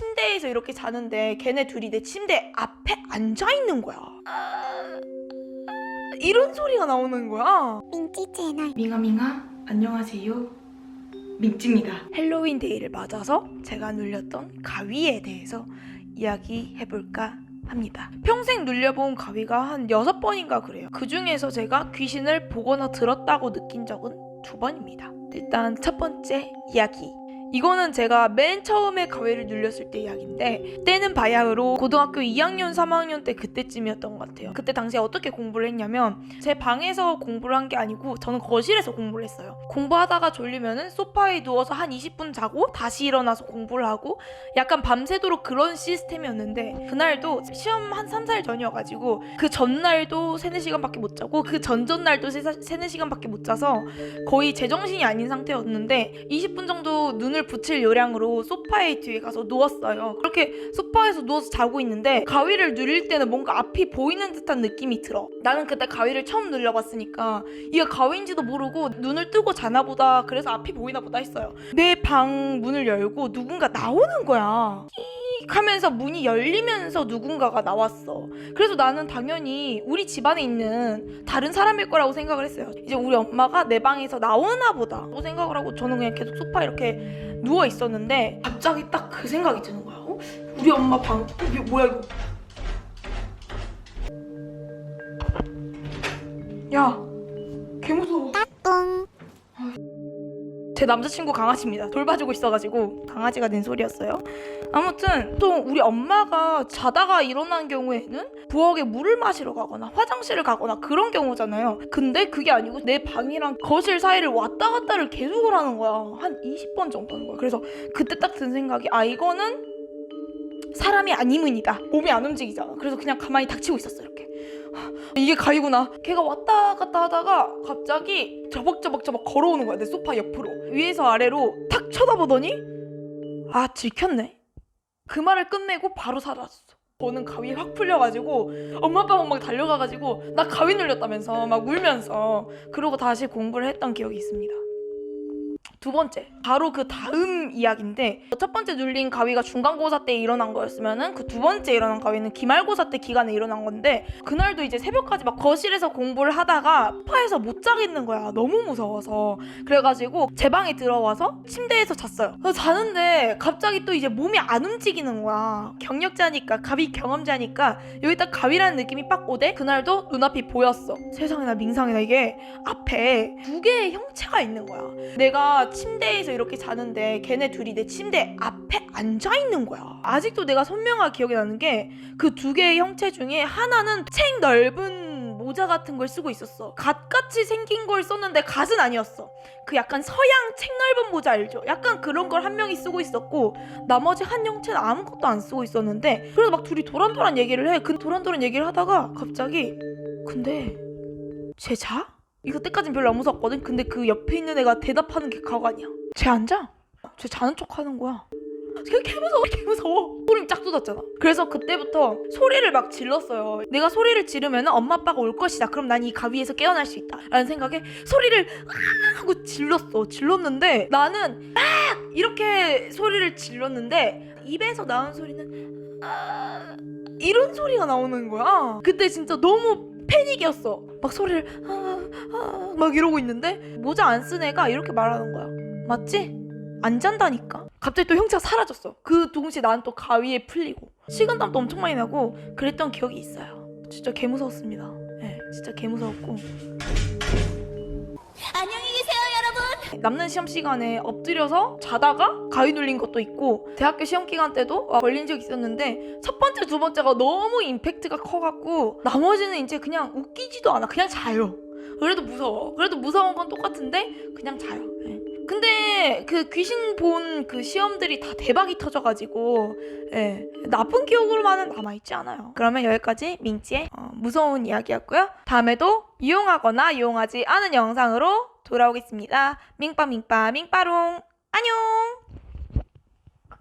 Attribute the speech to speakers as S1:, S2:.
S1: 침대에서 이렇게 자는데 걔네 둘이 내 침대 앞에 앉아 있는 거야. 아, 이런 소리가 나오는 거야.
S2: 민지 채널
S1: 밍아밍아 안녕하세요. 민지입니다. 헬로윈 데이를 맞아서 제가 눌렸던 가위에 대해서 이야기해볼까 합니다. 평생 눌려본 가위가 한 여섯 번인가 그래요. 그 중에서 제가 귀신을 보거나 들었다고 느낀 적은 두 번입니다. 일단 첫 번째 이야기. 이거는 제가 맨 처음에 가위를 눌렸을 때 이야기인데 때는 바야흐로 고등학교 2학년 3학년 때 그때쯤이었던 것 같아요. 그때 당시에 어떻게 공부를 했냐면 제 방에서 공부를 한 게 아니고 저는 거실에서 공부를 했어요. 공부하다가 졸리면은 소파에 누워서 한 20분 자고 다시 일어나서 공부를 하고 약간 밤새도록 그런 시스템이었는데 그날도 시험 한 3, 4일 전이어가지고 그 전날도 3, 4시간밖에 못 자고 그 전전날도 3, 4시간밖에 못 자서 거의 제정신이 아닌 상태였는데 20분 정도 눈을 붙일 요량으로 소파에 뒤에 가서 누웠어요. 그렇게 소파에서 누워서 자고 있는데 가위를 누릴 때는 뭔가 앞이 보이는 듯한 느낌이 들어. 나는 그때 가위를 처음 눌려봤으니까 이게 가위인지도 모르고 눈을 뜨고 자나 보다 그래서 앞이 보이나 보다 했어요. 내 방 문을 열고 누군가 나오는 거야. 하면서 문이 열리면서 누군가가 나왔어. 그래서 나는 당연히 우리 집안에 있는 다른 사람일 거라고 생각을 했어요. 이제 우리 엄마가 내 방에서 나오나 보다. 고 생각을 하고 저는 그냥 계속 소파에 이렇게 누워 있었는데 갑자기 딱 그 생각이 드는 거야. 어? 우리 엄마 방 어, 이게 뭐야 이거? 야, 제 남자친구 강아지입니다. 돌봐주고 있어가지고 강아지가 낸 소리였어요. 아무튼 또 우리 엄마가 자다가 일어난 경우에는 부엌에 물을 마시러 가거나 화장실을 가거나 그런 경우잖아요. 근데 그게 아니고 내 방이랑 거실 사이를 왔다 갔다를 계속을 하는 거야. 한 20번 정도 하는 거야. 그래서 그때 딱 든 생각이 아 이거는 사람이 아니문이다. 몸이 안 움직이잖아. 그래서 그냥 가만히 닥치고 있었어 이렇게. 하, 이게 가위구나. 걔가 왔다 갔다 하다가 갑자기 저벅저벅저벅 걸어오는 거야 내 소파 옆으로. 위에서 아래로 탁 쳐다보더니 아 들켰네. 그 말을 끝내고 바로 사라졌어. 저는 가위 확 풀려가지고 엄마 아빠 막 달려가가지고 나 가위 눌렸다면서 막 울면서 그러고 다시 공부를 했던 기억이 있습니다. 두 번째, 바로 그 다음 이야기인데 첫 번째 눌린 가위가 중간고사 때 일어난 거였으면은 그 두 번째 일어난 가위는 기말고사 때 기간에 일어난 건데 그날도 이제 새벽까지 막 거실에서 공부를 하다가 소파에서 못 자겠는 거야. 너무 무서워서. 그래가지고 제 방에 들어와서 침대에서 잤어요. 그래서 자는데 갑자기 또 이제 몸이 안 움직이는 거야. 경력자니까 가위 경험자니까 여기 딱 가위라는 느낌이 빡 오대. 그날도 눈앞이 보였어. 세상에나 민상에나 이게 앞에 두 개의 형체가 있는 거야. 내가 침대에서 이렇게 자는데 걔네 둘이 내 침대 앞에 앉아 있는 거야. 아직도 내가 선명하게 기억이 나는 게 그 두 개의 형체 중에 하나는 책 넓은 모자 같은 걸 쓰고 있었어. 갓같이 생긴 걸 썼는데 갓은 아니었어. 그 약간 서양 책 넓은 모자 알죠? 약간 그런 걸 한 명이 쓰고 있었고 나머지 한 형체는 아무것도 안 쓰고 있었는데 그래서 막 둘이 도란도란 얘기를 해. 그 도란도란 얘기를 하다가 갑자기 근데 쟤 자? 이거 때까진 별로 안 무섭거든? 근데 그 옆에 있는 애가 대답하는 게 가관이야. 쟤 앉아? 쟤 자는 척 하는 거야. 걔, 개 무서워, 개 무서워. 소리 쫙 쏟았잖아. 그래서 그때부터 소리를 막 질렀어요. 내가 소리를 지르면 엄마 아빠가 올 것이다. 그럼 난 이 가위에서 깨어날 수 있다. 라는 생각에 소리를 아 하고 질렀어. 질렀는데 나는 막 이렇게 소리를 질렀는데 입에서 나온 소리는 아 이런 소리가 나오는 거야. 그때 진짜 너무 패닉이었어. 막 소리를 아, 아, 막 이러고 있는데 모자 안 쓴 애가 이렇게 말하는 거야. 맞지? 안 잔다니까. 갑자기 또 형체가 사라졌어. 그 동시에 나는 또 가위에 풀리고 식은땀도 엄청 많이 나고 그랬던 기억이 있어요. 진짜 개 무서웠습니다. 네, 진짜 개 무서웠고
S2: 안녕히 계세요 여러분
S1: 남는 시험 시간에 엎드려서 자다가 가위 눌린 것도 있고 대학교 시험 기간 때도 와, 걸린 적 있었는데 첫 번째 두 번째가 너무 임팩트가 커갖고 나머지는 이제 그냥 웃기지도 않아 그냥 자요 그래도 무서워. 그래도 무서운 건 똑같은데 그냥 자요. 예. 근데 그 귀신 본 그 시험들이 다 대박이 터져가지고 예, 나쁜 기억으로만은 남아있지 않아요. 그러면 여기까지 민지의 어, 무서운 이야기였고요. 다음에도 유용하거나 유용하지 않은 영상으로 돌아오겠습니다. 밍빠 밍빠 밍빠롱. 안녕